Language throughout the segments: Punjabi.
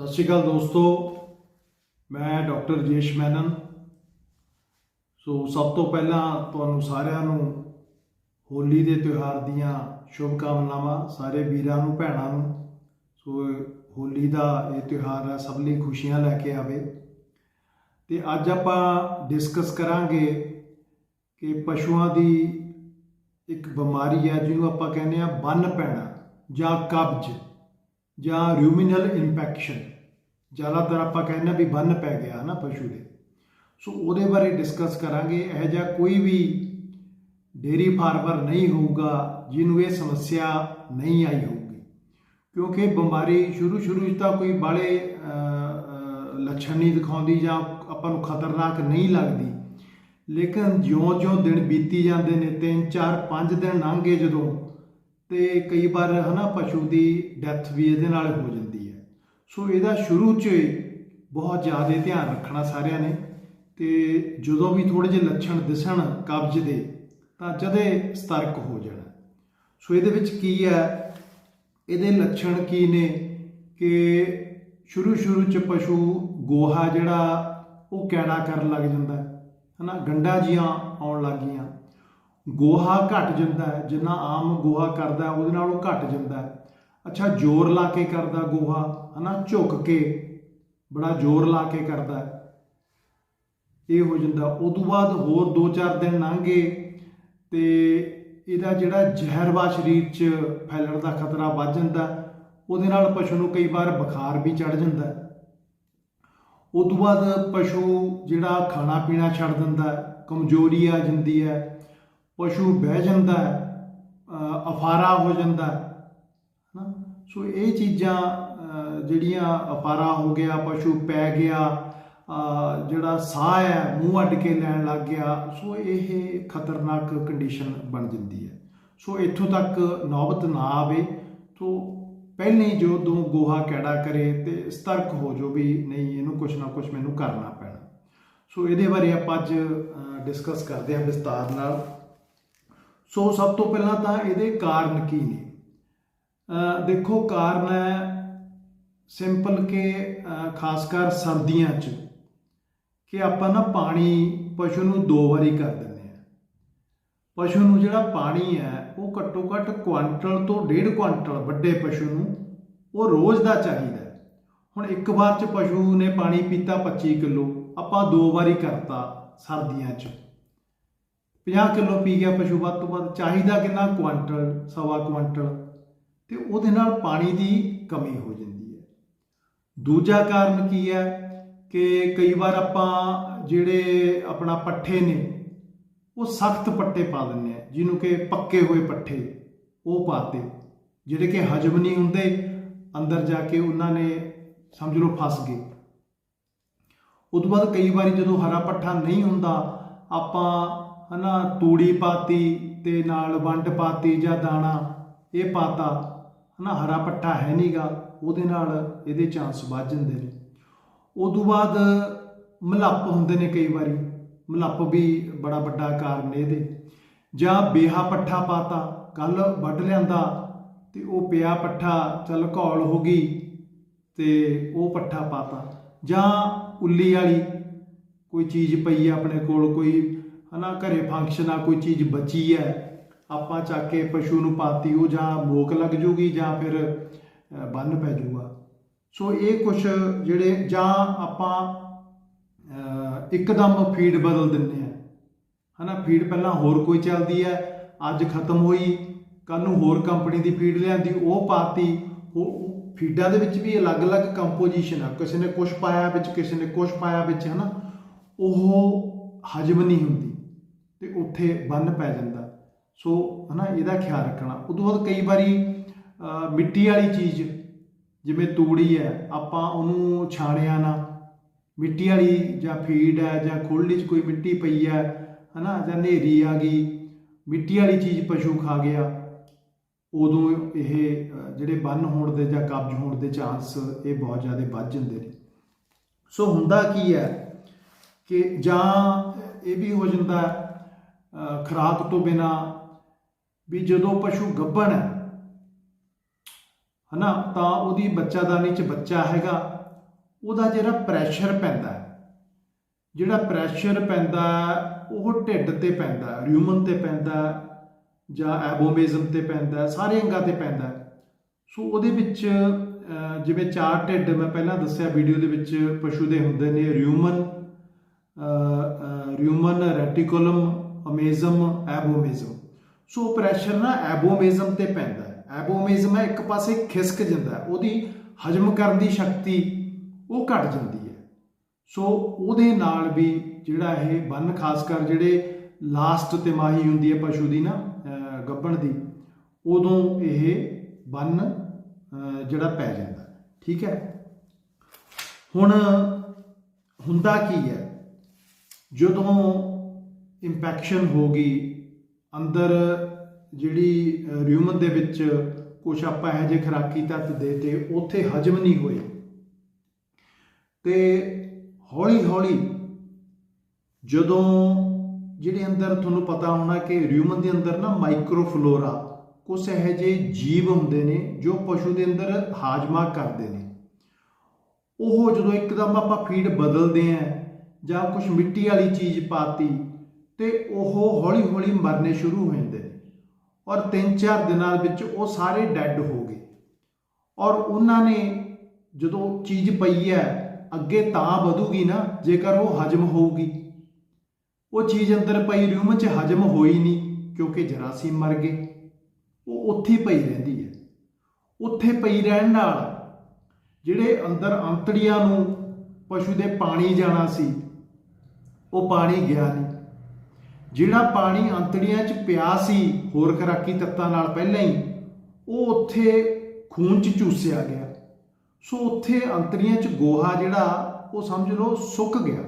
ਸਤਿ ਸ਼੍ਰੀ ਅਕਾਲ ਦੋਸਤੋ, ਮੈਂ ਡਾਕਟਰ ਰਜੇਸ਼ ਮੈਨਨ। ਸੋ ਸਭ ਤੋਂ ਪਹਿਲਾਂ ਤੁਹਾਨੂੰ ਸਾਰਿਆਂ ਨੂੰ ਹੋਲੀ ਦੇ ਤਿਉਹਾਰ ਦੀਆਂ ਸ਼ੁਭ ਕਾਮਨਾਵਾਂ ਸਾਰੇ ਵੀਰਾਂ ਨੂੰ, ਭੈਣਾਂ ਨੂੰ। ਸੋ ਹੋਲੀ ਦਾ ਇਹ ਤਿਉਹਾਰ ਹੈ, ਸਭ ਲਈ ਖੁਸ਼ੀਆਂ ਲੈ ਕੇ ਆਵੇ। ਤੇ ਅੱਜ ਆਪਾਂ ਡਿਸਕਸ ਕਰਾਂਗੇ ਕਿ ਪਸ਼ੂਆਂ ਦੀ ਇੱਕ ਬਿਮਾਰੀ ਹੈ, ਜਿਹਨੂੰ ਆਪਾਂ ਕਹਿੰਦੇ ਆ ਬੰਨ ਪੈਣਾ ਜਾਂ ਕਬਜ਼। ਜਾਂ ਰਿਊਮੀਨਲ ਇਨਫੈਕਸ਼ਨ ਜ਼ਿਆਦਾਤਰ ਆਪਾਂ ਕਹਿੰਦੇ ਆ ਵੀ ਬੰਨ ਪੈ ਗਿਆ ਨਾ ਪਸ਼ੂ ਦੇ। ਸੋ ਉਹਦੇ ਬਾਰੇ ਡਿਸਕਸ ਕਰਾਂਗੇ, ਇਹ ਜਿਹਾ ਕੋਈ ਵੀ ਡੇਰੀ ਫਾਰਮਰ ਨਹੀਂ ਹੋਊਗਾ ਜਿਹਨੂੰ ਇਹ ਸਮੱਸਿਆ ਨਹੀਂ ਆਈ ਹੋਊਗੀ। ਕਿਉਂਕਿ ਬਿਮਾਰੀ ਸ਼ੁਰੂ ਸ਼ੁਰੂ ਵਿੱਚ ਤਾਂ ਕੋਈ ਬਾਲੇ ਲੱਛਣ ਨਹੀਂ ਦਿਖਾਉਂਦੀ ਜਾਂ ਆਪਾਂ ਨੂੰ ਖਤਰਨਾਕ ਨਹੀਂ ਲੱਗਦੀ। ਲੇਕਿਨ ਜਿਉਂ-ਜਿਉਂ ਦਿਨ ਬੀਤੀ ਜਾਂਦੇ ਨੇ 3 4 5 ਦਿਨ ਲੰਘੇ ਜਦੋਂ ਤੇ ਕਈ ਵਾਰ ਹਨਾ ਪਸ਼ੂ ਦੀ ਡੈਥ ਵੀ ਇਹਦੇ ਨਾਲ ਹੋ ਜਾਂਦੀ ਹੈ। ਸੋ ਇਹਦਾ ਸ਼ੁਰੂ 'ਚ ਬਹੁਤ ਜ਼ਿਆਦਾ ਧਿਆਨ ਰੱਖਣਾ ਸਾਰਿਆਂ ਨੇ ਤੇ ਜਦੋਂ ਵੀ ਥੋੜੇ ਜਿਹੇ ਲੱਛਣ ਦਿਸਣ ਕਬਜ਼ ਦੇ, ਤਾਂ ਜਦੇ ਸਤਰਕ ਹੋ ਜਾਣਾ। ਸੋ ਇਹਦੇ ਵਿੱਚ ਕੀ ਹੈ? ਇਹਦੇ ਲੱਛਣ ਕੀ ਨੇ ਕਿ ਸ਼ੁਰੂ ਸ਼ੁਰੂ 'ਚ ਪਸ਼ੂ ਗੋਹਾ ਜਿਹੜਾ ਉਹ ਕੈੜਾ ਕਰਨ ਲੱਗ ਜਾਂਦਾ ਹੈ ਹਨਾ ਗੰਡਾ ਜੀਆਂ ਆਉਣ ਲੱਗ ਗਈਆਂ। ਗੋਹਾ ਘਟ ਜਾਂਦਾ ਹੈ ਜਿੰਨਾ ਆਮ ਗੋਹਾ ਕਰਦਾ ਹੈ, ਉਹਦੇ ਨਾਲੋਂ ਘਟ ਜਾਂਦਾ ਹੈ। ਅੱਛਾ ਜ਼ੋਰ ਲਾ ਕੇ ਕਰਦਾ ਗੋਹਾ ਹਨਾ? ਝੁੱਕ ਕੇ ਬੜਾ ਜ਼ੋਰ ਲਾ ਕੇ ਕਰਦਾ ਇਹ ਹੋ ਜਾਂਦਾ। ਉਦੋਂ ਬਾਅਦ ਹੋਰ 2-4 ਦਿਨ ਲੰਘੇ ਤੇ ਇਹਦਾ ਜਿਹੜਾ ਜ਼ਹਿਰਵਾ ਸਰੀਰ 'ਚ ਫੈਲਣ ਦਾ ਖਤਰਾ ਵੱਧ ਜਾਂਦਾ ਉਹਦੇ ਨਾਲ ਪਸ਼ੂ ਨੂੰ ਕਈ ਵਾਰ ਬੁਖਾਰ ਵੀ ਚੜ ਜਾਂਦਾ ਹੈ। ਉਦੋਂ ਬਾਅਦ ਪਸ਼ੂ ਜਿਹੜਾ ਖਾਣਾ ਪੀਣਾ ਛੱਡ ਦਿੰਦਾ ਕਮਜ਼ੋਰੀ ਆ ਜਾਂਦੀ ਹੈ। ਪਸ਼ੂ ਬਹਿ ਜਾਂਦਾ ਹੈ ਅਫਾਰਾ ਹੋ ਜਾਂਦਾ ਹੈ, ਹਨਾ? ਸੋ ਇਹ ਚੀਜ਼ਾਂ ਜਿਹੜੀਆਂ ਅਫਾਰਾ ਹੋ ਗਿਆ, ਪਸ਼ੂ ਪੈ ਗਿਆ ਜਿਹੜਾ ਸਾਹ ਹੈ, ਮੂੰਹ ਅੱਡ ਕੇ ਲੈਣ ਲੱਗ ਗਿਆ, ਸੋ ਇਹ ਖਤਰਨਾਕ ਕੰਡੀਸ਼ਨ ਬਣ ਜਾਂਦੀ ਹੈ। ਸੋ ਇੱਥੋਂ ਤੱਕ ਨੌਬਤ ਨਾ ਆਵੇ ਸੋ ਪਹਿਲਾਂ ਹੀ ਜੋ ਦੋ ਗੋਹਾ ਕੈੜਾ ਕਰੇ ਤੇ ਸਤਰਕ ਹੋ ਜੋ ਵੀ ਨਹੀਂ, ਇਹਨੂੰ ਕੁਛ ਨਾ ਕੁਛ ਮੈਨੂੰ ਕਰਨਾ ਪੈਣਾ। ਸੋ ਇਹਦੇ ਬਾਰੇ ਆਪਾਂ ਅੱਜ ਡਿਸਕਸ ਕਰਦੇ ਹਾਂ ਵਿਸਤਾਰ ਨਾਲ। ਸੋ ਸਭ ਤੋਂ ਪਹਿਲਾਂ ਤਾਂ ਇਹਦੇ ਕਾਰਨ ਕੀ ਨੇ? ਦੇਖੋ, ਕਾਰਨ ਹੈ ਸਿੰਪਲ ਕਿ ਖਾਸ ਕਰ ਸਰਦੀਆਂ 'ਚ ਕਿ ਆਪਾਂ ਨਾ ਪਾਣੀ ਪਸ਼ੂ ਨੂੰ ਦੋ ਵਾਰੀ ਕਰ ਦਿੰਦੇ ਆ ਪਸ਼ੂ ਨੂੰ ਜਿਹੜਾ ਪਾਣੀ ਹੈ, ਉਹ ਘੱਟੋ ਘੱਟ ਕੁਆਂਟਲ ਤੋਂ ਡੇਢ ਕੁਆਂਟਲ ਵੱਡੇ ਪਸ਼ੂ ਨੂੰ ਉਹ ਰੋਜ਼ ਦਾ ਚਾਹੀਦਾ ਹੁਣ ਇੱਕ ਵਾਰ 'ਚ ਪਸ਼ੂ ਨੇ ਪਾਣੀ ਪੀਤਾ 25 ਕਿਲੋ, ਆਪਾਂ ਦੋ ਵਾਰੀ ਕਰਤਾ ਸਰਦੀਆਂ 'ਚ। 50 ਕਿਲੋ ਪੀ ਗਿਆ ਪਸ਼ੂ ਵੱਧ ਤੋਂ ਵੱਧ, ਚਾਹੀਦਾ ਕਿੰਨਾ? ਕੁਆਂਟਲ, ਸਵਾ ਕੁਆਂਟਲ। ਤੇ ਉਹਦੇ ਨਾਲ ਪਾਣੀ ਦੀ ਕਮੀ ਹੋ ਜਾਂਦੀ ਹੈ। ਦੂਜਾ ਕਾਰਨ ਕੀ ਹੈ ਕਿ ਕਈ ਵਾਰ ਆਪਾਂ ਜਿਹੜੇ ਆਪਣਾ ਪੱਠੇ ਨੇ, ਉਹ ਸਖਤ ਪੱਟੇ ਪਾ ਦਿੰਦੇ ਆ ਜਿਹਨੂੰ ਕਿ ਪੱਕੇ ਹੋਏ ਪੱਠੇ, ਉਹ ਪਾਤੇ। ਜਿਹੜੇ ਕਿ ਹਜਮ ਨਹੀਂ ਹੁੰਦੇ, ਅੰਦਰ ਜਾ ਕੇ ਉਹਨਾਂ ਨੇ ਸਮਝ ਲਓ ਫਸ ਗਏ। ਉਸ ਤੋਂ ਬਾਅਦ ਕਈ ਵਾਰੀ ਜਦੋਂ ਹਰਾ ਪੱਠਾ ਨਹੀਂ ਹੁੰਦਾ, ਆਪਾਂ ਹਨਾ, ਤੂੜੀ ਪਾਤੀ ਤੇ ਨਾਲ ਵੰਡ ਪਾਤੀ ਜਾਂ ਦਾਣਾ, ਇਹ ਪਾਤਾ, ਹਨਾ, ਹਰਾ ਪੱਠਾ ਹੈ ਨਹੀਂਗਾ ਉਹਦੇ ਨਾਲ ਇਹਦੇ ਚਾਂਸ ਵੱਧ ਜਾਂਦੇ ਨੇ। ਉਸ ਤੋਂ ਬਾਅਦ ਮਲੱਪ ਹੁੰਦੇ ਨੇ ਕਈ ਵਾਰੀ, ਮਲੱਪ ਵੀ ਬੜਾ ਵੱਡਾ ਕਾਰਨ ਇਹਦੇ। ਜਾਂ ਬੇਹਾ ਪੱਠਾ ਪਾਤਾ, ਕੱਲ ਵੱਢ ਲਿਆਂਦਾ ਤੇ ਉਹ ਪਿਆ ਪੱਠਾ, ਚੱਲ ਘੋਲ ਹੋ ਗਈ ਤੇ ਉਹ ਪੱਠਾ ਪਾਤਾ। ਜਾਂ ਉੱਲੀ ਵਾਲੀ, ਕੋਈ ਚੀਜ਼ ਪਈ ਆ ਆਪਣੇ ਕੋਲ, ਕੋਈ ਹਨਾ ਘਰੇ ਫੰਕਸ਼ਨ ਆ ਕੋਈ ਚੀਜ਼ ਬਚੀ ਹੈ ਆਪਾਂ ਚੱਕ ਕੇ ਪਸ਼ੂ ਨੂੰ ਪਾਤੀ ਉਹ ਜਾਂ ਮੋਕ ਲੱਗ ਜੂਗੀ ਜਾਂ ਫਿਰ ਅ, ਬੰਨ ਪੈ ਜੂਗਾ। ਸੋ ਇਹ ਕੁਝ ਜਿਹੜੇ ਜਾਂ ਆਪਾਂ ਇੱਕਦਮ ਫੀਡ ਬਦਲ ਦਿੰਦੇ ਆ ਹਨਾ ਫੀਡ ਪਹਿਲਾਂ ਹੋਰ ਕੋਈ ਚੱਲਦੀ ਹੈ ਅੱਜ ਖਤਮ ਹੋਈ ਕੱਲ ਨੂੰ ਹੋਰ ਕੰਪਨੀ ਦੀ ਫੀਡ ਲਿਆਂਦੀ ਉਹ ਪਾਤੀ ਉਹ ਫੀਡਾਂ ਦੇ ਵਿੱਚ ਵੀ ਅਲੱਗ-ਅਲੱਗ ਕੰਪੋਜੀਸ਼ਨ ਆ। ਕਿਸੇ ਨੇ ਕੁਝ ਪਾਇਆ ਵਿੱਚ ਕਿਸੇ ਨੇ ਕੁਝ ਪਾਇਆ ਵਿੱਚ ਹਨਾ ਉਹ ਹਜਮ ਨਹੀਂ ਹੁੰਦੀ। ਤੇ ਉੱਥੇ ਬੰਨ ਪੈ ਜਾਂਦਾ। ਸੋ ਹਨਾ, ਇਹਦਾ ਖਿਆਲ ਰੱਖਣਾ। ਉਦੋਂ ਬਾਅਦ ਕਈ ਵਾਰੀ ਮਿੱਟੀ ਵਾਲੀ ਚੀਜ਼, ਜਿਵੇਂ ਤੂੜੀ ਹੈ, ਆਪਾਂ ਉਹਨੂੰ ਛਾਣਿਆ ਨਾ। ਮਿੱਟੀ ਵਾਲੀ ਜਾਂ ਫੀਡ ਹੈ, ਜਾਂ ਖੁੱਲ੍ਹ 'ਚ ਕੋਈ ਮਿੱਟੀ ਪਈ ਹੈ, ਹਨਾ, ਜਾਂ ਹਨੇਰੀ ਆ ਗਈ, ਮਿੱਟੀ ਵਾਲੀ ਚੀਜ਼ ਪਸ਼ੂ ਖਾ ਗਿਆ। ਉਦੋਂ ਇਹ ਜਿਹੜੇ ਬੰਨ ਹੋਣ ਦੇ ਜਾਂ ਕਬਜ਼ ਹੋਣ ਦੇ ਚਾਂਸ ਇਹ ਬਹੁਤ ਜ਼ਿਆਦਾ ਵੱਧ ਜਾਂਦੇ ਨੇ। ਸੋ ਹੁੰਦਾ ਕੀ ਹੈ ਕਿ ਜਾਂ ਇਹ ਵੀ ਹੋ ਜਾਂਦਾ ਖੁਰਾਕ ਤੋਂ ਬਿਨਾ ਵੀ ਜਦੋਂ ਪਸ਼ੂ ਗੱਭਣ ਹੈ, ਹਨਾ, ਤਾਂ ਉਹਦੀ ਬੱਚਾਦਾਨੀ ਚ ਬੱਚਾ ਹੈਗਾ, ਉਹਦਾ ਜਿਹੜਾ ਪ੍ਰੈਸ਼ਰ ਪੈਂਦਾ ਜਿਹੜਾ ਪ੍ਰੈਸ਼ਰ ਪੈਂਦਾ ਉਹ ਢਿੱਡ ਤੇ ਪੈਂਦਾ ਰਿਊਮਨ ਤੇ ਪੈਂਦਾ ਜਾਂ ਐਬੋਮੇਜ਼ਮ ਤੇ ਪੈਂਦਾ ਸਾਰੇ ਅੰਗਾਂ ਤੇ ਪੈਂਦਾ ਸੋ ਉਹਦੇ ਵਿੱਚ ਜਿਵੇਂ ਚਾਰ ਢਿੱਡ ਮੈਂ ਪਹਿਲਾਂ ਦੱਸਿਆ ਵੀਡੀਓ ਦੇ ਵਿੱਚ ਪਸ਼ੂ ਦੇ ਹੁੰਦੇ ਨੇ ਰਿਊਮਨ ਰਿਊਮਨ ਰੈਟੀਕੁਲਮ ਅਮੇਜ਼ਮ ਐਬੋਮੇਜ਼ਮ ਸੋ ਪ੍ਰੈਸ਼ਰ ਨਾ ਐਬੋਮੇਜ਼ਮ ਤੇ ਪੈਂਦਾ ਹੈ। ਐਬੋਮੇਜ਼ਮ ਹੈ ਇੱਕ ਪਾਸੇ ਖਿਸਕ ਜਾਂਦਾ ਹੈ। ਉਹਦੀ ਹਜਮ ਕਰਨ ਦੀ ਸ਼ਕਤੀ ਉਹ ਘਟ ਜਾਂਦੀ ਹੈ। ਸੋ ਉਹਦੇ ਨਾਲ ਵੀ ਜਿਹੜਾ ਇਹ ਬੰਨ, ਖਾਸ ਕਰ ਜਿਹੜੇ ਲਾਸਟ ਤਿਮਾਹੀ ਹੁੰਦੀ ਹੈ ਪਸ਼ੂ ਦੀ ਨਾ, ਅਹ ਗੱਭਣ ਦੀ, ਉਦੋਂ ਇਹ ਬੰਨ ਜਿਹੜਾ ਪੈ ਜਾਂਦਾ ਠੀਕ ਹੈ? ਹੁਣ ਹੁੰਦਾ ਕੀ ਹੈ? ਜਦੋਂ ਇਨਫੈਕਸ਼ਨ ਹੋ ਗਈ ਅੰਦਰ ਜਿਹੜੀ ਰਿਊਮਨ ਦੇ ਵਿੱਚ ਕੁਝ ਆਪਾਂ ਇਹੋ ਜਿਹੇ ਖਰਾਕੀ ਤੱਤ ਦੇ ਤੇ ਉੱਥੇ ਹਜਮ ਨਹੀਂ ਹੋਏ। ਤੇ ਹੌਲੀ ਹੌਲੀ ਜਦੋਂ ਜਿਹੜੇ ਅੰਦਰ ਤੁਹਾਨੂੰ ਪਤਾ ਹੋਣਾ ਕਿ ਰਿਊਮਨ ਦੇ ਅੰਦਰ ਨਾ ਮਾਈਕਰੋਫਲੋਰਾ ਕੁਝ ਇਹੋ ਜਿਹੇ ਜੀਵ ਹੁੰਦੇ ਨੇ ਜੋ ਪਸ਼ੂ ਦੇ ਅੰਦਰ ਹਾਜਮਾ ਕਰਦੇ ਨੇ। ਉਹ ਜਦੋਂ ਇੱਕਦਮ ਆਪਾਂ ਫੀਡ ਬਦਲਦੇ ਆਂ ਜਾਂ ਕੁਝ ਮਿੱਟੀ ਵਾਲੀ ਚੀਜ਼ ਪਾਤੀ ਤੇ ਉਹ ਹੌਲੀ ਹੌਲੀ ਮਰਨੇ ਸ਼ੁਰੂ ਹੋ ਜਾਂਦੇ ਨੇ। ਔਰ 3-4 ਦਿਨਾਂ ਵਿੱਚ ਉਹ ਸਾਰੇ ਡੈੱਡ ਹੋ ਗਏ। ਔਰ ਉਹਨਾਂ ਨੇ ਜਦੋਂ ਚੀਜ਼ ਪਈ ਹੈ, ਅੱਗੇ ਤਾਂ ਵਧੂਗੀ ਨਾ, ਜੇਕਰ ਉਹ ਹਜਮ ਹੋਊਗੀ। ਉਹ ਚੀਜ਼ ਅੰਦਰ ਪਈ ਰਿਊਮ 'ਚ ਹਜਮ ਹੋਈ ਨਹੀਂ, ਕਿਉਂਕਿ ਜਰਾਸੀਮ ਮਰ ਗਏ। ਉਹ ਉੱਥੇ ਪਈ ਰਹਿੰਦੀ ਹੈ। ਉੱਥੇ ਪਈ ਰਹਿਣ ਨਾਲ ਜਿਹੜੇ ਅੰਦਰ ਅੰਤੜੀਆਂ ਨੂੰ ਪਸ਼ੂ ਦੇ ਪਾਣੀ ਜਾਣਾ ਸੀ, ਉਹ ਪਾਣੀ ਗਿਆ ਨਹੀਂ। ਜਿਹੜਾ ਪਾਣੀ ਅੰਤੜੀਆਂ 'ਚ ਪਿਆ ਸੀ, ਹੋਰ ਖਰਾਕੀ ਤੱਤਾਂ ਨਾਲ ਪਹਿਲਾਂ ਹੀ, ਉਹ ਉੱਥੇ ਖੂਨ 'ਚ ਚੂਸਿਆ ਗਿਆ। ਸੋ ਉੱਥੇ ਅੰਤੜੀਆਂ 'ਚ ਗੋਹਾ ਜਿਹੜਾ, ਉਹ ਸਮਝ ਲਓ ਸੁੱਕ ਗਿਆ।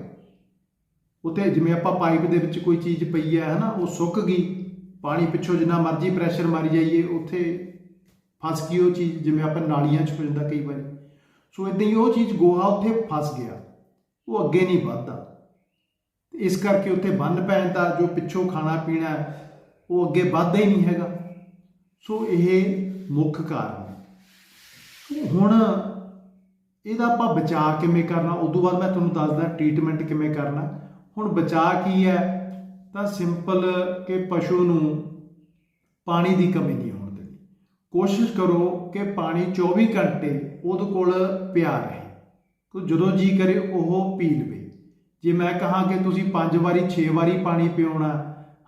ਉੱਥੇ ਜਿਵੇਂ ਆਪਾਂ ਪਾਈਪ ਦੇ ਵਿੱਚ ਕੋਈ ਚੀਜ਼ ਪਈ ਹੈ, ਹਨਾ, ਉਹ ਸੁੱਕ ਗਈ। ਪਾਣੀ ਪਿੱਛੋਂ ਜਿੰਨਾ ਮਰਜ਼ੀ ਪ੍ਰੈਸ਼ਰ ਮਾਰੀ ਜਾਈਏ, ਉੱਥੇ ਫਸ ਗਈ ਉਹ ਚੀਜ਼, ਜਿਵੇਂ ਆਪਾਂ ਨਾਲੀਆਂ 'ਚ ਹੋ ਜਾਂਦਾ ਕਈ ਵਾਰੀ। ਸੋ ਇਦਾਂ ਹੀ ਉਹ ਚੀਜ਼ ਗੋਹਾ ਉੱਥੇ ਫਸ ਗਿਆ। ਉਹ ਅੱਗੇ ਨਹੀਂ ਵੱਧਦਾ। ਇਸ ਕਰਕੇ ਉੱਥੇ ਬੰਨ ਪੈਣ ਦਾ ਜੋ ਪਿੱਛੋਂ ਖਾਣਾ ਪੀਣਾ ਉਹ ਅੱਗੇ ਵੱਧਦਾ ਹੀ ਨਹੀਂ ਹੈਗਾ। ਸੋ ਇਹ ਮੁੱਖ ਕਾਰਨ ਹੈ। ਹੁਣ ਇਹਦਾ ਆਪਾਂ ਬਚਾਅ ਕਿਵੇਂ ਕਰਨਾ ਉਸ ਤੋਂ ਬਾਅਦ ਮੈਂ ਤੁਹਾਨੂੰ ਦੱਸਦਾ ਟ੍ਰੀਟਮੈਂਟ ਕਿਵੇਂ ਕਰਨਾ। ਹੁਣ ਬਚਾਅ ਕੀ ਹੈ, ਤਾਂ ਸਿੰਪਲ ਕਿ ਪਸ਼ੂ ਨੂੰ ਪਾਣੀ ਦੀ ਕਮੀ ਨਹੀਂ ਹੋਣ ਦੇਣੀ ਕੋਸ਼ਿਸ਼ ਕਰੋ ਕਿ ਪਾਣੀ 24 ਘੰਟੇ ਉਹਦੇ ਕੋਲ ਪਿਆ ਰਹੇ। ਜਦੋਂ ਜੀ ਕਰੇ ਉਹ ਪੀ ਲਵੇ। ਜੇ ਮੈਂ ਕਹਾਂ ਕਿ ਤੁਸੀਂ 5 ਵਾਰੀ 6 ਵਾਰੀ ਪਾਣੀ ਪਿਉਣਾ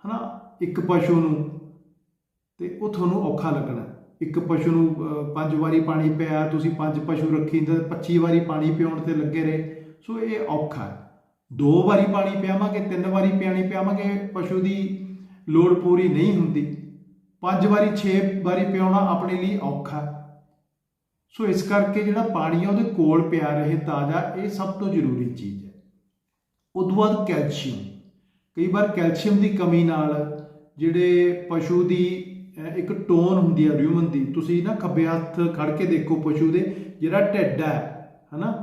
ਹਨਾ ਇੱਕ ਪਸ਼ੂ ਨੂੰ ਤੇ ਉਹ ਤੁਹਾਨੂੰ ਔਖਾ ਲੱਗਣਾ। ਇੱਕ ਪਸ਼ੂ ਨੂੰ ਅਹ, ਪੰਜ ਵਾਰੀ ਪਾਣੀ ਪਿਆ ਤੁਸੀਂ ਪੰਜ ਪਸ਼ੂ ਰੱਖੀ ਤੇ 25 ਵਾਰੀ ਪਾਣੀ ਪਿਉਣ ਤੇ ਲੱਗੇ ਰਹੇ। ਸੋ ਇਹ ਔਖਾ ਦੋ ਵਾਰੀ ਪਾਣੀ ਪਿਆਵਾਂਗੇ ਤਿੰਨ ਵਾਰੀ ਪਾਣੀ ਪਿਆਵਾਂਗੇ ਪਸ਼ੂ ਦੀ ਲੋੜ ਪੂਰੀ ਨਹੀਂ ਹੁੰਦੀ। ਪੰਜ ਵਾਰੀ 6 ਵਾਰੀ ਪਿਆਉਣਾ ਆਪਣੇ ਲਈ ਔਖਾ ਸੋ ਇਸ ਕਰਕੇ ਜਿਹੜਾ ਪਾਣੀ ਹੈ ਉਹਦੇ ਕੋਲ ਪਿਆ ਰਹੇ ਤਾਜ਼ਾ ਇਹ ਸਭ ਤੋਂ ਜ਼ਰੂਰੀ ਚੀਜ਼ ਉਦੋਂ ਬਾਅਦ ਕੈਲਸ਼ੀਅਮ। ਕਈ ਵਾਰ ਕੈਲਸ਼ੀਅਮ ਦੀ ਕਮੀ ਨਾਲ ਜਿਹੜੇ ਪਸ਼ੂ ਦੀ ਇੱਕ ਟੋਨ ਹੁੰਦੀ ਹੈ ਰਿਊਮਨ ਦੀ, ਤੁਸੀਂ ਨਾ ਖੱਬੇ ਹੱਥ ਖੜ ਕੇ ਦੇਖੋ ਪਸ਼ੂ ਦੇ, ਜਿਹੜਾ ਢਿੱਡ ਹੈ, ਹਨਾ,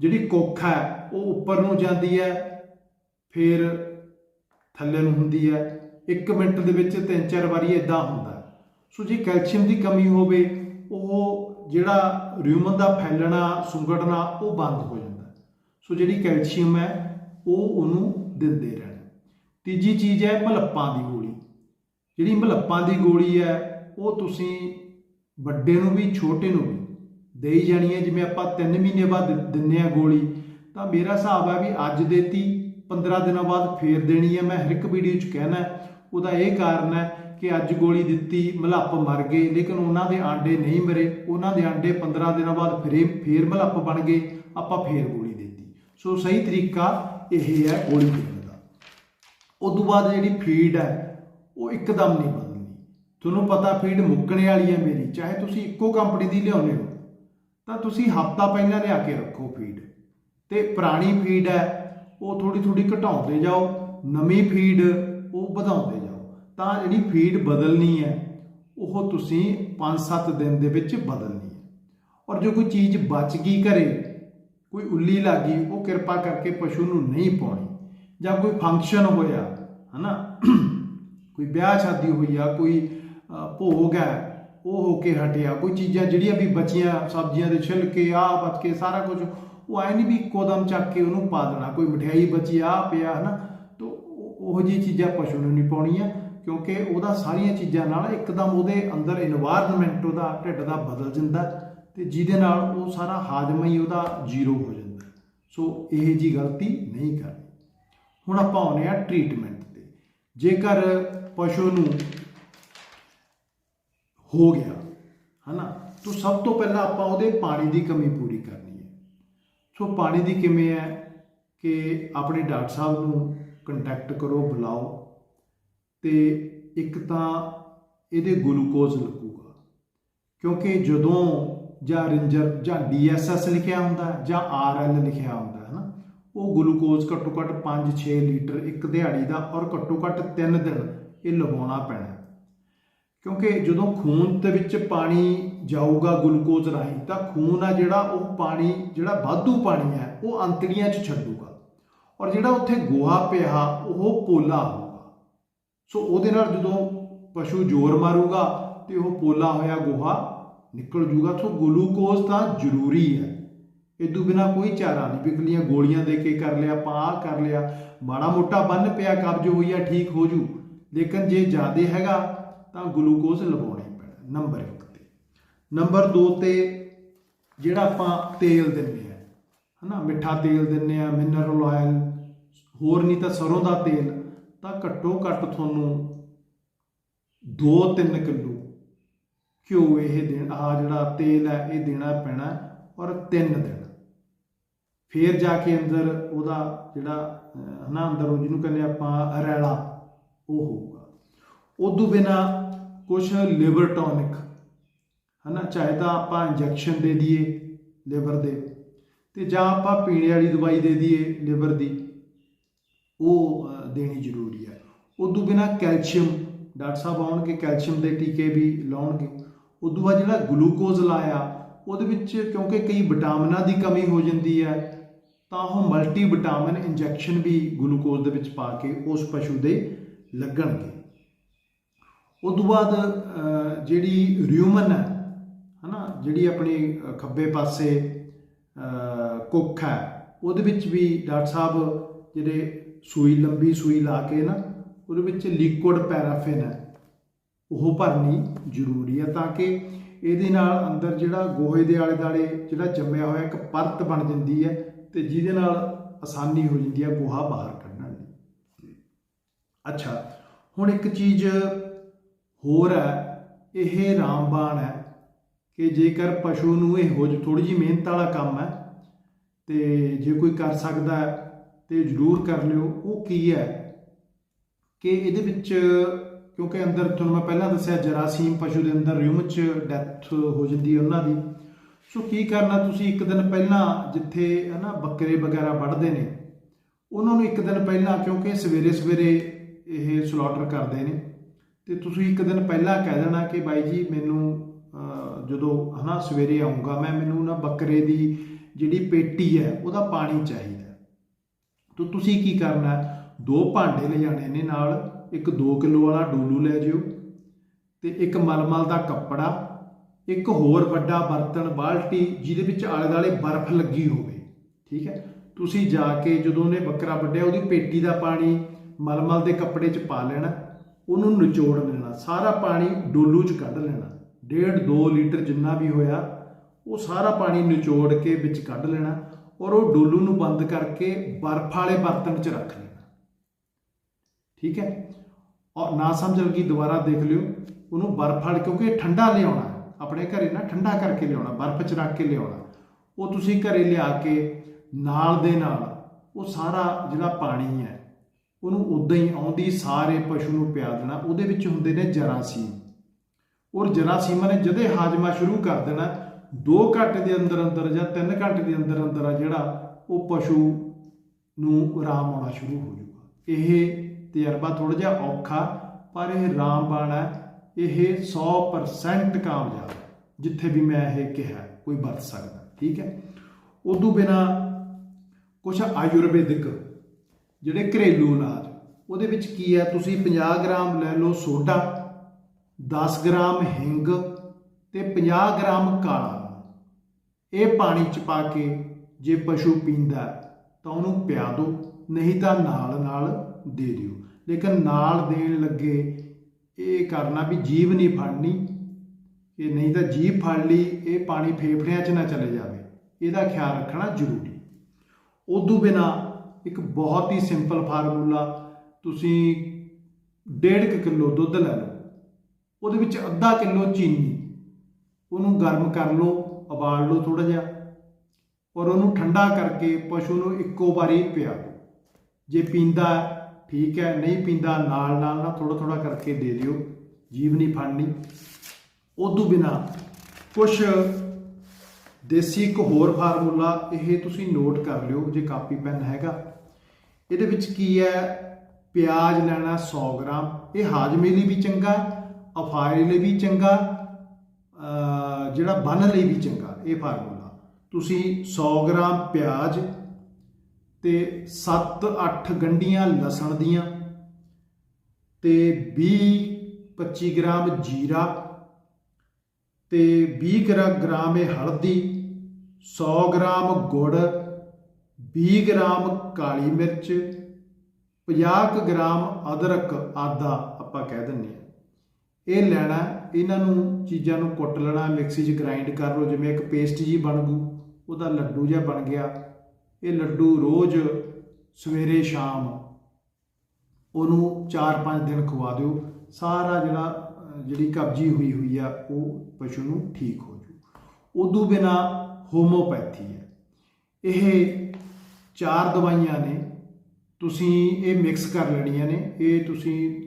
ਜਿਹੜੀ ਕੁੱਖ ਹੈ, ਉਹ ਉੱਪਰ ਨੂੰ ਜਾਂਦੀ ਹੈ, ਫਿਰ ਥੱਲੇ ਨੂੰ ਹੁੰਦੀ ਹੈ। 1 ਮਿੰਟ ਦੇ ਵਿੱਚ ਤਿੰਨ ਚਾਰ ਵਾਰੀ ਇਦਾਂ ਹੁੰਦਾ ਸੋ ਜੇ ਕੈਲਸ਼ੀਅਮ ਦੀ ਕਮੀ ਹੋਵੇ, ਉਹ ਜਿਹੜਾ ਰਿਊਮਨ ਦਾ ਫੈਲਣਾ, ਸੁੰਗੜਨਾ, ਉਹ ਬੰਦ ਹੋ ਜਾਂਦਾ ਸੋ ਜਿਹੜੀ ਕੈਲਸ਼ੀਅਮ ਹੈ ਉਹ ਉਹਨੂੰ ਦਿੰਦੇ ਰਹਿਣ। ਤੀਜੀ ਚੀਜ਼ ਹੈ ਮਲੱਪਾਂ ਦੀ ਗੋਲੀ। ਜਿਹੜੀ ਮਲੱਪਾਂ ਦੀ ਗੋਲੀ ਹੈ, ਉਹ ਤੁਸੀਂ ਵੱਡੇ ਨੂੰ ਵੀ, ਛੋਟੇ ਨੂੰ ਵੀ ਦੇਈ ਜਾਣੀ ਹੈ। ਜਿਵੇਂ ਆਪਾਂ 3 ਮਹੀਨੇ ਬਾਅਦ ਦਿ- ਦਿੰਨੇ ਆ ਗੋਲੀ, ਤਾਂ ਮੇਰਾ ਹਿਸਾਬ ਹੈ ਵੀ ਅੱਜ ਦੇਤੀ 15 ਦਿਨਾਂ ਬਾਅਦ ਫੇਰ ਦੇਣੀ ਹੈ। ਮੈਂ ਹਰ ਇੱਕ ਵੀਡੀਓ 'ਚ ਕਹਿਣਾ ਉਹਦਾ ਇਹ ਕਾਰਨ ਹੈ ਕਿ ਅੱਜ ਗੋਲੀ ਦਿੱਤੀ, ਮਲੱਪ ਮਰ ਗਏ, ਲੇਕਿਨ ਉਹਨਾਂ ਦੇ ਆਂਡੇ ਨਹੀਂ ਮਰੇ। ਉਹਨਾਂ ਦੇ ਆਂਡੇ 15 ਦਿਨਾਂ ਬਾਅਦ ਫੇਰ ਫੇਰ ਮਲੱਪ ਬਣ ਗਏ, ਆਪਾਂ ਫੇਰ ਗੋਲੀ ਦਿੱਤੀ। ਸੋ ਸਹੀ ਤਰੀਕਾ ਇਹ ਹੈ ਗੋਲੀ ਦੇਣ ਦਾ। ਉਸ ਤੋਂ ਬਾਅਦ ਜਿਹੜੀ ਫੀਡ ਹੈ, ਉਹ ਇੱਕਦਮ ਨਹੀਂ ਬਦਲਣੀ ਤੁਹਾਨੂੰ ਪਤਾ ਫੀਡ ਮੁੱਕਣੇ ਵਾਲੀ ਹੈ ਮੇਰੀ, ਚਾਹੇ ਤੁਸੀਂ ਇੱਕੋ ਕੰਪਨੀ ਦੀ ਲਿਆਉਂਦੇ ਹੋ, ਤਾਂ ਤੁਸੀਂ ਹਫਤਾ ਪਹਿਲਾਂ ਲਿਆ ਕੇ ਰੱਖੋ ਫੀਡ ਤੇ ਪੁਰਾਣੀ ਫੀਡ ਹੈ, ਉਹ ਥੋੜੀ ਥੋੜੀ ਘਟਾਉਂਦੇ ਜਾਓ, ਨਵੀਂ ਫੀਡ ਉਹ ਵਧਾਉਂਦੇ ਜਾਓ। ਤਾਂ ਜਿਹੜੀ ਫੀਡ ਬਦਲਣੀ ਹੈ, ਉਹ ਤੁਸੀਂ 5-7 ਦਿਨ ਦੇ ਵਿੱਚ ਬਦਲਣੀ ਹੈ। ਔਰ ਜੋ ਕੋਈ ਚੀਜ਼ ਬਚ ਗਈ ਘਰੇ ਕੋਈ ਉੱਲੀ ਲੱਗੀ, ਉਹ ਕਿਰਪਾ ਕਰਕੇ ਪਸ਼ੂ ਨੂੰ ਨਹੀਂ ਪਾਉਣੀ। ਜਾਂ ਕੋਈ ਫੰਕਸ਼ਨ ਹੋਇਆ, ਹਨਾ? ਕੋਈ ਵਿਆਹ ਸ਼ਾਦੀ ਹੋਈ ਆ, ਕੋਈ ਭੋਗ ਹੈ, ਉਹ ਹੋ ਕੇ ਹਟਿਆ, ਕੋਈ ਚੀਜ਼ਾਂ ਜਿਹੜੀਆਂ ਵੀ ਬਚੀਆਂ, ਸਬਜ਼ੀਆਂ ਦੇ ਛਿਲਕੇ ਆ ਬਚ ਕੇ ਸਾਰਾ ਕੁਝ, ਉਹ ਆਏ ਨਹੀਂ ਵੀ ਕੋਦਮ ਚੱਕ ਕੇ ਉਹਨੂੰ ਪਾ ਦੇਣਾ, ਕੋਈ ਮਠਿਆਈ ਬਚੀ ਆ ਪਿਆ, ਹਨਾ? ਤੋ ਉਹ ਜੀ ਚੀਜ਼ਾਂ ਪਸ਼ੂ ਨੂੰ ਨਹੀਂ ਪਾਉਣੀਆਂ, ਕਿਉਂਕਿ ਉਹਦਾ ਸਾਰੀਆਂ ਚੀਜ਼ਾਂ ਨਾਲ ਇੱਕਦਮ ਉਹਦੇ ਅੰਦਰ এনवायरमेंट ਉਹਦਾ ਢਿੱਡ ਦਾ ਬਦਲ ਜਾਂਦਾ। ਤੇ ਜਿਹਦੇ ਨਾਲ ਉਹ ਸਾਰਾ ਹਾਜ਼ਮਾ ਹੀ ਉਹਦਾ ਜ਼ੀਰੋ ਹੋ ਜਾਂਦਾ। ਸੋ ਇਹ ਜੀ ਗਲਤੀ ਨਹੀਂ ਕਰਨੀ। ਹੁਣ ਆਪਾਂ ਆਉਂਦੇ ਆ ਟ੍ਰੀਟਮੈਂਟ ਤੇ। ਜੇਕਰ ਪਸ਼ੂ ਨੂੰ ਹੋ ਗਿਆ, ਹਨਾ, ਤਾਂ ਸਭ ਤੋਂ ਪਹਿਲਾਂ ਆਪਾਂ ਉਹਦੇ ਪਾਣੀ ਦੀ ਕਮੀ ਪੂਰੀ ਕਰਨੀ ਹੈ। ਸੋ ਪਾਣੀ ਦੀ ਕਿਵੇਂ ਹੈ ਕਿ ਆਪਣੇ ਡਾਕਟਰ ਸਾਹਿਬ ਨੂੰ ਕੰਟੈਕਟ ਕਰੋ, ਬੁਲਾਓ ਤੇ ਇੱਕ ਤਾਂ ਇਹਦੇ ਗਲੂਕੋਜ਼ ਲੱਗੂਗਾ। ਕਿਉਂਕਿ ਜਦੋਂ ਜਾਂ ਰਿੰਜਰ, ਜਾਂ ਡੀਐਸਐਸ ਲਿਖਿਆ ਹੁੰਦਾ ਹੈ, ਜਾਂ ਆਰਐਲ ਲਿਖਿਆ ਹੁੰਦਾ ਹੈ ਨਾ, ਉਹ ਗਲੂਕੋਜ਼ ਘੱਟੋ ਘੱਟ 5-6 ਲੀਟਰ ਇੱਕ ਦਿਹਾੜੀ ਦਾ ਔਰ ਘੱਟੋ ਘੱਟ 3 ਦਿਨ ਇਹ ਲਵਾਉਣਾ ਪੈਣਾ ਕਿਉਂਕਿ ਜਦੋਂ ਖੂਨ ਦੇ ਵਿੱਚ ਪਾਣੀ ਜਾਊਗਾ ਗਲੂਕੋਜ਼ ਰਾਹੀਂ, ਤਾਂ ਖੂਨ ਆ ਜਿਹੜਾ, ਉਹ ਪਾਣੀ, ਜਿਹੜਾ ਵਾਧੂ ਪਾਣੀ ਹੈ, ਉਹ ਅੰਤੜੀਆਂ 'ਚ ਛੱਡੂਗਾ। ਔਰ ਜਿਹੜਾ ਉੱਥੇ ਗੋਹਾ ਪਿਆ, ਉਹ ਪੋਲਾ ਹੋਊਗਾ। ਸੋ ਉਹਦੇ ਨਾਲ ਜਦੋਂ ਪਸ਼ੂ ਜ਼ੋਰ ਮਾਰੂਗਾ, ਤੇ ਉਹ ਪੋਲਾ ਹੋਇਆ ਗੋਹਾ ਨਿਕਲ ਜੂਗਾ, ਸੋ ਗਲੂਕੋਜ਼ ਤਾਂ ਜ਼ਰੂਰੀ ਹੈ। ਇਦੋਂ ਬਿਨਾ ਕੋਈ ਚਾਰਾ ਨਹੀਂ। ਬਿਕਲੀਆਂ ਗੋਲੀਆਂ ਦੇ ਕੇ ਕਰ ਲਿਆ, ਪਾ ਕਰ ਲਿਆ। ਮਾੜਾ ਮੋਟਾ ਬੰਨ ਪਿਆ, ਕਬਜ਼ ਹੋਈ ਆ, ਠੀਕ ਹੋ ਜੂ। ਲੇਕਿਨ ਜੇ ਜ਼ਿਆਦਾ ਹੈਗਾ, ਤਾਂ ਗਲੂਕੋਜ਼ ਲਵਾਉਣਾ ਹੀ ਪੈਣਾ। ਨੰਬਰ 1 ਤੇ। ਨੰਬਰ 2 ਤੇ, ਜਿਹੜਾ ਆਪਾਂ ਤੇਲ ਦਿੰਨੇ ਆ ਹਨਾ? ਮਿੱਠਾ ਤੇਲ ਦਿੰਨੇ ਆ ਮਿਨਰਲ ਆਇਲ ਹੋਰ ਨਹੀਂ ਤਾਂ ਸਰੋਂ ਦਾ ਤੇਲ, ਤਾਂ ਘੱਟੋ ਘੱਟ ਤੁਹਾਨੂੰ 2-3 ਕਿਲੋ ਘਿਓ ਇਹ ਦੇਣ ਆ ਜਿਹੜਾ ਤੇਲ ਹੈ ਇਹ ਦੇਣਾ ਪੈਣਾ ਔਰ 3 ਦਿਨ। ਫੇਰ ਜਾ ਕੇ ਅੰਦਰ ਉਹਦਾ ਜਿਹੜਾ ਅਹ, ਹਨਾ ਅੰਦਰ ਉਹ ਜਿਹਨੂੰ ਕਹਿੰਦੇ ਆਪਾਂ ਰੈਲਾ ਉਹ ਹੋਊਗਾ। ਉਦੋਂ ਬਿਨਾ ਕੁਝ ਲਿਵਰ ਟੌਨਿਕ ਹਨਾ ਚਾਹੇ ਤਾਂ ਆਪਾਂ ਇੰਜੈਕਸ਼ਨ ਦੇ ਦਈਏ ਲਿਵਰ ਦੇ ਤੇ ਜਾਂ ਆਪਾਂ ਪੀਣੇ ਵਾਲੀ ਦਵਾਈ ਦੇ ਦਈਏ ਲਿਵਰ ਦੀ ਉਹ ਦੇਣੀ ਜ਼ਰੂਰੀ ਹੈ। ਉਦੋਂ ਬਿਨਾ ਕੈਲਸ਼ੀਅਮ ਡਾਕਟਰ ਸਾਹਿਬ ਆਉਣਗੇ ਕੈਲਸ਼ੀਅਮ ਦੇ ਟੀਕੇ ਵੀ ਲਾਉਣਗੇ। ਉਦੋਂ ਬਾਅਦ ਜਿਹੜਾ ਗਲੂਕੋਜ਼ ਲਾਇਆ, ਉਹਦੇ ਵਿੱਚ ਕਿਉਂਕਿ ਕਈ ਵਿਟਾਮਿਨਾਂ ਦੀ ਕਮੀ ਹੋ ਜਾਂਦੀ ਹੈ, ਤਾਂ ਉਹ ਮਲਟੀ ਵਿਟਾਮਿਨ ਇੰਜੈਕਸ਼ਨ ਵੀ ਗਲੂਕੋਜ਼ ਦੇ ਵਿੱਚ ਪਾ ਕੇ ਉਸ ਪਸ਼ੂ ਦੇ ਲੱਗਣਗੇ। ਉਦੋਂ ਬਾਅਦ ਜਿਹੜੀ ਰਿਊਮਨ ਹੈ, ਹਨਾ, ਜਿਹੜੀ ਆਪਣੀ ਖੱਬੇ ਪਾਸੇ ਕੁੱਖ ਹੈ, ਉਹਦੇ ਵਿੱਚ ਵੀ ਡਾਕਟਰ ਸਾਹਿਬ ਜਿਹੜੇ ਸੂਈ, ਲੰਬੀ ਸੂਈ ਲਾ ਕੇ ਨਾ, ਉਹਦੇ ਵਿੱਚ ਲਿਕੁਇਡ ਪੈਰਾਫਿਨ ਹੈ। ਉਹ ਭਰਨੀ ਜ਼ਰੂਰੀ ਹੈ ਤਾਂ ਕਿ ਇਹਦੇ ਨਾਲ ਅੰਦਰ ਜਿਹੜਾ ਗੋਹੇ ਦੇ ਆਲੇ ਦਾਲੇ ਜਿਹੜਾ ਜੰਮਿਆ ਹੋਇਆ ਇੱਕ ਪਰਤ ਬਣ ਜਾਂਦੀ ਹੈ ਤੇ ਜਿਹਦੇ ਨਾਲ ਆਸਾਨੀ ਹੋ ਜਾਂਦੀ ਹੈ ਗੋਹਾ ਬਾਹਰ ਕੱਢਣ ਲਈ ਅੱਛਾ, ਹੁਣ ਇੱਕ ਚੀਜ਼ ਹੋਰ ਹੈ, ਇਹ ਰਾਮਬਾਣ ਹੈ ਕਿ ਜੇਕਰ ਪਸ਼ੂ ਨੂੰ ਇਹੋ ਜਿਹੀ ਥੋੜੀ ਜਿਹੀ ਮਿਹਨਤ ਵਾਲਾ ਕੰਮ ਹੈ ਤੇ ਜੇ ਕੋਈ ਕਰ ਸਕਦਾ ਹੈ ਤੇ ਜ਼ਰੂਰ ਕਰ ਲਿਓ। ਉਹ ਕੀ ਹੈ ਕਿ ਇਹਦੇ ਵਿੱਚ ਕਿਉਂਕਿ ਅੰਦਰ ਤੁਹਾਨੂੰ ਮੈਂ ਪਹਿਲਾਂ ਦੱਸਿਆ ਜਰਾਸੀਮ ਪਸ਼ੂ ਦੇ ਅੰਦਰ ਰਿਊਮ ਚ ਡੈਥ ਹੋ ਜਾਂਦੀ ਹੈ ਉਹਨਾਂ ਦੀ। ਸੋ ਕੀ ਕਰਨਾ ਤੁਸੀਂ ਇੱਕ ਦਿਨ ਪਹਿਲਾਂ ਜਿੱਥੇ ਹਨਾ ਬੱਕਰੇ ਵਗੈਰਾ ਵੱਢਦੇ ਨੇ ਉਹਨਾਂ ਨੂੰ ਇੱਕ ਦਿਨ ਪਹਿਲਾਂ ਕਿਉਂਕਿ ਸਵੇਰੇ ਸਵੇਰੇ ਇਹ ਸਲੌਟਰ ਕਰਦੇ ਨੇ ਤੇ ਤੁਸੀਂ ਇੱਕ ਦਿਨ ਪਹਿਲਾਂ ਕਹਿ ਦੇਣਾ ਕਿ ਬਾਈ ਜੀ ਮੈਨੂੰ ਅਹ, ਜਦੋਂ ਹਨਾ ਸਵੇਰੇ ਆਉਂਗਾ ਮੈਂ ਮੈਨੂੰ ਨਾ ਬੱਕਰੇ ਦੀ ਜਿਹੜੀ ਪੇਟੀ ਹੈ ਉਹਦਾ ਪਾਣੀ ਚਾਹੀਦਾ। ਤਾਂ ਤੁਸੀਂ ਕੀ ਕਰਨਾ ਦੋ ਭਾਂਡੇ ਲੈ ਜਾਣੇ ਨੇ ਨਾਲ ਇੱਕ 2 ਕਿਲੋ ਵਾਲਾ ਡੋਲੂ ਲੈ ਜਿਓ ਤੇ ਇੱਕ ਮਲਮਲ ਦਾ ਕੱਪੜਾ, ਇੱਕ ਹੋਰ ਵੱਡਾ ਬਰਤਨ ਬਾਲਟੀ ਜਿਹਦੇ ਵਿੱਚ ਆਲੇ ਦਾਲੇ ਬਰਫ਼ ਲੱਗੀ ਹੋਵੇ, ਠੀਕ ਹੈ? ਤੁਸੀਂ ਜਾ ਕੇ ਜਦੋਂ ਉਹਨੇ ਬੱਕਰਾ ਵੱਢਿਆ, ਉਹਦੀ ਪੇਟੀ ਦਾ ਪਾਣੀ ਮਲਮਲ ਦੇ ਕੱਪੜੇ 'ਚ ਪਾ ਲੈਣਾ, ਉਹਨੂੰ ਨਿਚੋੜ ਲੈਣਾ, ਸਾਰਾ ਪਾਣੀ ਡੋਲੂ 'ਚ ਕੱਢ ਲੈਣਾ, ਡੇਢ 2 ਲੀਟਰ ਜਿੰਨਾ ਵੀ ਹੋਇਆ, ਉਹ ਸਾਰਾ ਪਾਣੀ ਨਿਚੋੜ ਕੇ ਵਿੱਚ ਕੱਢ ਲੈਣਾ ਔਰ ਉਹ ਡੋਲੂ ਨੂੰ ਬੰਦ ਕਰਕੇ ਬਰਫ਼ ਵਾਲੇ ਬਰਤਨ 'ਚ ਰੱਖ ਲੈਣਾ, ਠੀਕ ਹੈ? ਔਰ ਨਾ ਸਮਝ ਲੱਗੀ ਦੁਬਾਰਾ ਦੇਖ ਲਿਓ, ਉਹਨੂੰ ਬਰਫ਼ ਵਾਲੇ ਕਿਉਂਕਿ ਠੰਡਾ ਲਿਆਉਣਾ ਆਪਣੇ ਘਰੇ ਨਾ ਠੰਡਾ ਕਰਕੇ ਲਿਆਉਣਾ, ਬਰਫ਼ 'ਚ ਰੱਖ ਕੇ ਲਿਆਉਣਾ। ਉਹ ਤੁਸੀਂ ਘਰੇ ਲਿਆ ਕੇ ਨਾਲ ਦੇ ਨਾਲ ਉਹ ਸਾਰਾ ਜਿਹੜਾ ਪਾਣੀ ਹੈ, ਉਹਨੂੰ ਉਦਾਂ ਹੀ ਆਉਂਦੀ ਸਾਰੇ ਪਸ਼ੂ ਨੂੰ ਪਿਆ ਦੇਣਾ। ਉਹਦੇ ਵਿੱਚ ਹੁੰਦੇ ਨੇ ਜਰਾਸੀਮ। ਔਰ ਜਰਾਸੀਮਾਂ ਨੇ ਜਦੇ ਹਾਜਮਾ ਸ਼ੁਰੂ ਕਰ ਦੇਣਾ 2 ਘੰਟੇ ਦੇ ਅੰਦਰ ਅੰਦਰ ਜਾਂ 3 ਘੰਟੇ ਦੇ ਅੰਦਰ ਅੰਦਰ ਆ ਜਿਹੜਾ ਉਹ ਪਸ਼ੂ ਨੂੰ ਆਰਾਮ ਆਉਣਾ ਸ਼ੁਰੂ ਹੋ ਜਾਊਗਾ। ਇਹ ਤਜਰਬਾ ਥੋੜਾ ਜਿਹਾ ਔਖਾ, ਪਰ ਇਹ ਰਾਮਬਾਣ ਹੈ। ਇਹ 100% ਕਾਮਯਾਬ ਹੈ, ਜਿੱਥੇ ਵੀ ਮੈਂ ਇਹ ਕਿਹਾ, ਕੋਈ ਵਰਤ ਸਕਦਾ, ਠੀਕ ਹੈ? ਉਦੋਂ ਬਿਨਾ ਕੁਝ ਆਯੁਰਵੈਦਿਕ ਜਿਹੜੇ ਘਰੇਲੂ ਇਲਾਜ ਉਹਦੇ ਵਿੱਚ ਕੀ ਹੈ? ਤੁਸੀਂ 50 ਗ੍ਰਾਮ ਲੈ ਲਓ ਸੋਡਾ 10 ਗ੍ਰਾਮ ਹਿੰਗ ਤੇ 50 ਗ੍ਰਾਮ ਕਾਲਾ। ਇਹ ਪਾਣੀ ਚ ਪਾ ਕੇ ਜੇ ਪਸ਼ੂ ਪੀਂਦਾ, ਤਾਂ ਉਹਨੂੰ ਪਿਆ ਦਿਓ, ਨਹੀਂ ਤਾਂ ਨਾਲ ਨਾਲ ਦੇ ਦਿਓ। ਲੇਕਿਨ ਨਾਲ ਦੇਣ ਲੱਗੇ ਇਹ ਕਰਨਾ ਵੀ ਜੀਭ ਨਹੀਂ ਫੜਨੀ। ਕਿ ਨਹੀਂ ਤਾਂ ਜੀਭ ਫੜ ਲਈ, ਇਹ ਪਾਣੀ ਫੇਫੜਿਆਂ 'ਚ ਨਾ ਚਲੇ ਜਾਵੇ। ਇਹਦਾ ਖਿਆਲ ਰੱਖਣਾ ਜ਼ਰੂਰੀ। ਉਦੋਂ ਬਿਨਾ ਇੱਕ ਬਹੁਤ ਹੀ ਸਿੰਪਲ ਫਾਰਮੂਲਾ ਤੁਸੀਂ 1.5 ਕਿਲੋ ਦੁੱਧ ਲੈ ਲਓ। ਉਹਦੇ ਵਿੱਚ ਅੱਧਾ ਕਿਲੋ ਚੀਨੀ, ਉਹਨੂੰ ਗਰਮ ਕਰ ਲਓ, ਉਬਾਲ ਲਓ ਥੋੜਾ ਜਿਹਾ ਔਰ ਉਹਨੂੰ ਠੰਡਾ ਕਰਕੇ ਪਸ਼ੂ ਨੂੰ ਇੱਕੋ ਵਾਰੀ ਪਿਆ ਜੇ ਪੀਂਦਾ ਠੀਕ ਹੈ, ਨਹੀਂ ਪੀਂਦਾ, ਨਾਲ ਨਾਲ ਨਾ ਥੋੜਾ ਥੋੜਾ ਕਰਕੇ ਦੇ ਦਿਓ, ਜੀਵ ਨਹੀਂ ਫੜਨੀ। ਉਦੋਂ ਬਿਨਾ ਕੁਝ ਦੇਸੀ ਇੱਕ ਹੋਰ ਫਾਰਮੂਲਾ ਇਹ ਤੁਸੀਂ ਨੋਟ ਕਰ ਲਿਓ, ਜੇ ਕਾਪੀ ਪੈਨ ਹੈਗਾ। ਇਹਦੇ ਵਿੱਚ ਕੀ ਹੈ? ਪਿਆਜ਼ ਲੈਣਾ 100 ਗ੍ਰਾਮ, ਇਹ ਹਾਜ਼ਮੇ ਲਈ ਵੀ ਚੰਗਾ ਅਫਾਰੇ ਲਈ ਵੀ ਚੰਗਾ ਜਿਹੜਾ ਬੰਨ ਲਈ ਵੀ ਚੰਗਾ, ਇਹ ਫਾਰਮੂਲਾ। ਤੁਸੀਂ 100 ਗ੍ਰਾਮ ਪਿਆਜ਼ ਤੇ 7-8 ਗੰਢੀਆਂ ਲਸਣ ਦੀਆਂ ਤੇ 20-25 ਗ੍ਰਾਮ ਜੀਰਾ ਤੇ 20 ਗ੍ਰਾ- ਗ੍ਰਾਮ ਇਹ ਹਲਦੀ 100 ਗ੍ਰਾਮ ਗੁੜ 20 ਗ੍ਰਾਮ ਕਾਲੀ ਮਿਰਚ 50 ਕੁ ਗ੍ਰਾਮ ਅਦਰਕ, ਆਦਾ ਆਪਾਂ ਕਹਿ ਦਿੰਦੇ ਆ ਇਹ ਲੈਣਾ, ਇਹਨਾਂ ਨੂੰ ਚੀਜ਼ਾਂ ਨੂੰ ਕੁੱਟ ਲੈਣਾ, ਮਿਕਸੀ 'ਚ ਗ੍ਰਾਈਂਡ ਕਰ ਲਓ, ਜਿਵੇਂ ਇੱਕ ਪੇਸਟ ਜੀ ਬਣ ਗੂ ਉਹਦਾ ਲੱਡੂ ਜਿਹਾ ਬਣ ਗਿਆ। ਇਹ ਲੱਡੂ ਰੋਜ਼ ਸਵੇਰੇ ਸ਼ਾਮ ਉਹਨੂੰ 4-5 ਦਿਨ ਖਵਾ ਦਿਓ। ਸਾਰਾ ਜਿਹੜਾ, ਜਿਹੜੀ ਕਬਜੀ ਹੋਈ ਹੋਈ ਆ, ਉਹ ਪਸ਼ੂ ਨੂੰ ਠੀਕ ਹੋ ਜੂ। ਉਦੋਂ ਬਿਨਾ ਹੋਮੋਪੈਥੀ ਹੈ। ਇਹ ਚਾਰ ਦਵਾਈਆਂ ਨੇ। ਤੁਸੀਂ ਇਹ ਮਿਕਸ ਕਰ ਲੈਣੀਆਂ ਨੇ। ਇਹ ਤੁਸੀਂ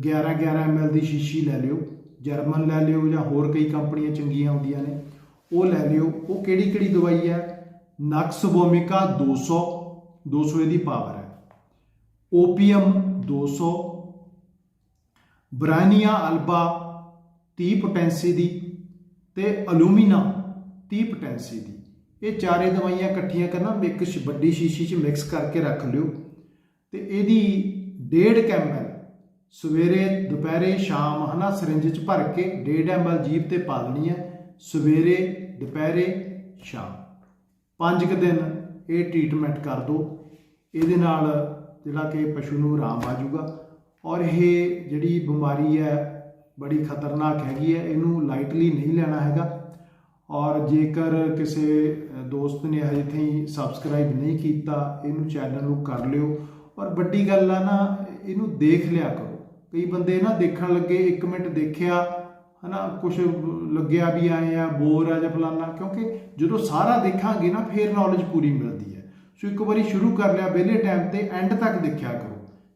11 11 ml ਦੀ ਸ਼ੀਸ਼ੀ ਲੈ ਲਿਓ। ਜਰਮਨ ਲੈ ਲਿਓ ਜਾਂ ਹੋਰ ਕਈ ਕੰਪਨੀਆਂ ਚੰਗੀਆਂ ਆਉਂਦੀਆਂ ਨੇ। ਉਹ ਲੈ ਲਿਓ। ਉਹ ਕਿਹੜੀ ਕਿਹੜੀ ਦਵਾਈ ਹੈ? ਨਕਸ ਵੋਮਿਕਾ 200 200 ਇਹਦੀ ਪਾਵਰ ਹੈ। ਓਪੀਅਮ 200 ਬ੍ਰਾਨੀਆ ਅਲਬਾ 30 ਪੋਟੈਂਸੀ ਦੀ ਤੇ ਅਲੂਮੀਨਾ 30 ਪੋਟੈਂਸੀ ਦੀ। ਇਹ ਚਾਰੇ ਦਵਾਈਆਂ ਇਕੱਠੀਆਂ ਕਰਨਾ, ਇੱਕ ਵੱਡੀ ਸ਼ੀਸ਼ੀ 'ਚ ਮਿਕਸ ਕਰਕੇ ਰੱਖ ਲਿਓ। ਤੇ ਇਹਦੀ 1.5 ml ਸਵੇਰੇ, ਦੁਪਹਿਰੇ, ਸ਼ਾਮ, ਹਨਾ ਸਿਰਿੰਜ 'ਚ ਭਰ ਕੇ 1.5 ml ਜੀਭ ਤੇ ਪਾ ਦੇਣੀ ਹੈ। ਸਵੇਰੇ, ਦੁਪਹਿਰੇ, ਸ਼ਾਮ। ਪੰਜ ਕੁ ਦਿਨ ਇਹ ਟ੍ਰੀਟਮੈਂਟ ਕਰ ਦਿਓ ਇਹਦੇ ਨਾਲ ਜਿਹੜਾ ਕਿ ਪਸ਼ੂ ਨੂੰ ਆਰਾਮ ਆ ਜਾਊਗਾ। ਔਰ ਇਹ ਜਿਹੜੀ ਬਿਮਾਰੀ ਹੈ, ਬੜੀ ਖਤਰਨਾਕ ਹੈਗੀ ਹੈ। ਇਹਨੂੰ ਲਾਈਟਲੀ ਨਹੀਂ ਲੈਣਾ ਹੈਗਾ। ਔਰ ਜੇਕਰ ਕਿਸੇ ਦੋਸਤ ਨੇ ਹਜੇ ਤਾਈਂ ਸਬਸਕ੍ਰਾਈਬ ਨਹੀਂ ਕੀਤਾ, ਇਹਨੂੰ ਚੈਨਲ ਨੂੰ ਕਰ ਲਿਓ। ਔਰ ਵੱਡੀ ਗੱਲ ਆ ਨਾ, ਇਹਨੂੰ ਦੇਖ ਲਿਆ ਕਰੋ। ਕਈ ਬੰਦੇ ਨਾ ਦੇਖਣ ਲੱਗੇ 1 ਮਿੰਟ ਦੇਖਿਆ ਹਨਾ ਕੁਝ ਲੱਗਿਆ ਵੀ ਆਏ ਆ ਬੋਰ ਆ ਜਾਂ ਫਲਾਨਾ, ਕਿਉਂਕਿ ਜਦੋਂ ਸਾਰਾ ਦੇਖਾਂਗੇ ਨਾ, ਫੇਰ ਨੌਲੇਜ ਪੂਰੀ ਮਿਲਦੀ ਹੈ। ਸੋ ਇੱਕ ਵਾਰੀ ਸ਼ੁਰੂ ਕਰ ਲਿਆ, ਵਿਹਲੇ ਟਾਈਮ ਤੇ ਐਂਡ ਤੱਕ ਦੇਖਿਆ ਕਰੋ।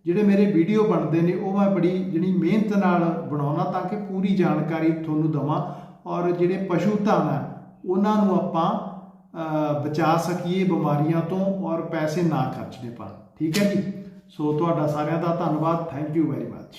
ਜਿਹੜੇ ਮੇਰੇ ਵੀਡੀਓ ਬਣਦੇ ਨੇ, ਉਹ ਮੈਂ ਬੜੀ ਜਿਹੜੀ ਮਿਹਨਤ ਨਾਲ ਬਣਾਉਣਾ ਤਾਂ ਕਿ ਪੂਰੀ ਜਾਣਕਾਰੀ ਤੁਹਾਨੂੰ ਦਵਾਂ। ਔਰ ਜਿਹੜੇ ਪਸ਼ੂ ਧਨ ਆ, ਉਹਨਾਂ ਨੂੰ ਆਪਾਂ ਬਚਾ ਸਕੀਏ ਬਿਮਾਰੀਆਂ ਤੋਂ ਔਰ ਪੈਸੇ ਨਾ ਖਰਚਣੇ ਪਣ। ਠੀਕ ਹੈ ਜੀ? ਸੋ ਤੁਹਾਡਾ ਸਾਰਿਆਂ ਦਾ ਧੰਨਵਾਦ। Thank you very much